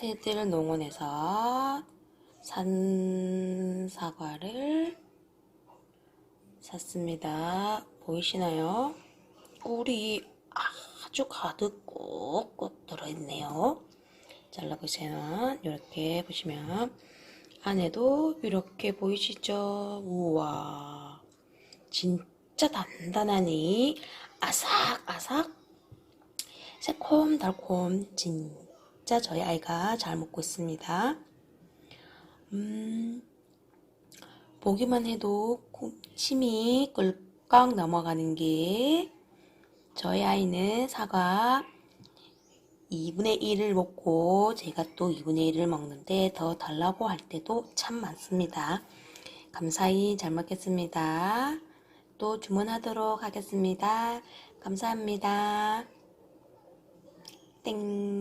새들 농원에서 산 사과를 샀습니다. 보이시나요? 꿀이 아주 가득 꾹꾹 들어있네요. 잘라보세요. 이렇게 보시면 안에도 이렇게 보이시죠? 우와 진짜 단단하니 아삭아삭 새콤달콤 진짜 저희 아이가 잘 먹고 있습니다. 음, 보기만 해도 침이 꿀꺽 넘어가는 게 저희 아이는 사과 2분의 1을 먹고 제가 또 2분의 1을 먹는데 더 달라고 할 때도 참 많습니다. 감사히 잘 먹겠습니다. 또 주문하도록 하겠습니다. 감사합니다. 땡.